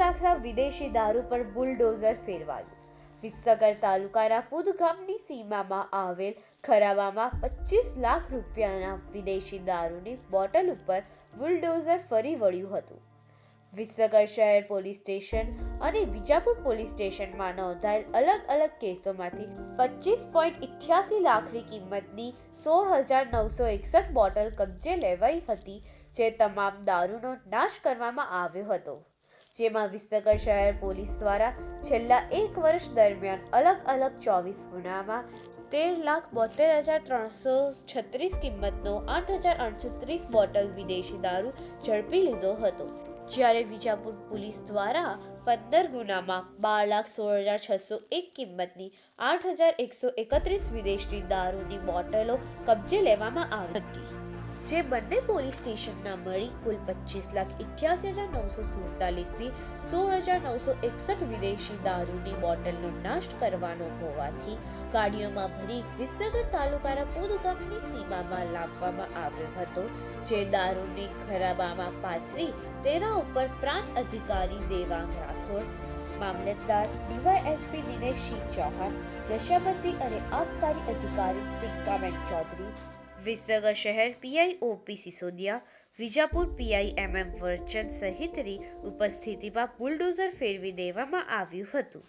લાખના વિદેશી દારૂ પર બુલડોઝર ફેરવાયું. વિસનગર તાલુકાના પુદ ગામની સીમામાં આવેલ ખરાબામાં પચીસ લાખ રૂપિયાના વિદેશી દારૂની બોટલ ઉપર બુલડોઝર ફરી વળ્યું હતું. વિસનગર શહેર પોલીસ સ્ટેશન અને વિજાપુર પોલીસ સ્ટેશનમાં નોંધાયેલ અલગ અલગ કેસોમાંથી પચીસ પોઈન્ટ ઇઠ્યાસી લાખની કિંમતની સોળ હજાર નવસો એકસઠ બોટલ કબજે લેવાઈ હતી, જે તમામ દારૂનો નાશ કરવામાં આવ્યો હતો. જેમાં વિસનગર શહેર પોલીસ દ્વારા છેલ્લા એક વર્ષ દરમિયાન અલગ અલગ ચોવીસ ગુનામાં તેર લાખ બોતેર હજાર ત્રણસો છત્રીસ કિંમતનો આઠ હજાર આઠસો ત્રીસ બોટલ વિદેશી દારૂ ઝડપી લીધો હતો. જ્યારે વિજાપુર પોલીસ દ્વારા પંદર ગુનામાં બાર લાખ સોળ હજાર છસો એક કિંમતની આઠ હજાર એકસો એકત્રીસ વિદેશી દારૂની બોટલો કબજે લેવામાં આવી હતી. જે બંને પોલીસ સ્ટેશનના મળી કુલ પચીસ લાખ ઇઠ્યાસી હજાર નવસો સુડતાલીસથી સોળ હજાર નવસો એકસઠ વિદેશી દારૂની બોટલનો નાશ કરવાનો હોવાથી ગાડીઓમાં ભરી વિસનગર તાલુકાના પુદ સીમામાં લાવવામાં આવ્યો હતો, જે દારૂની ખરાબામાં પાથરી તેના ઉપર પ્રાંત અધિકારી દેવાંગ રાઠોડ, મામલતદાર ડીવાયએસપી દિનેશસિંહ ચૌહાણ, નશાબંધી અને આબકારી અધિકારી પ્રિયંકાબેન ચૌધરી વિસનગર શહેર PI OP Sisodia, Vijapur PI M M Varchan સહિતની ઉપસ્થિતિમાં બુલડોઝર ફેરવી દેવામાં આવ્યું હતું.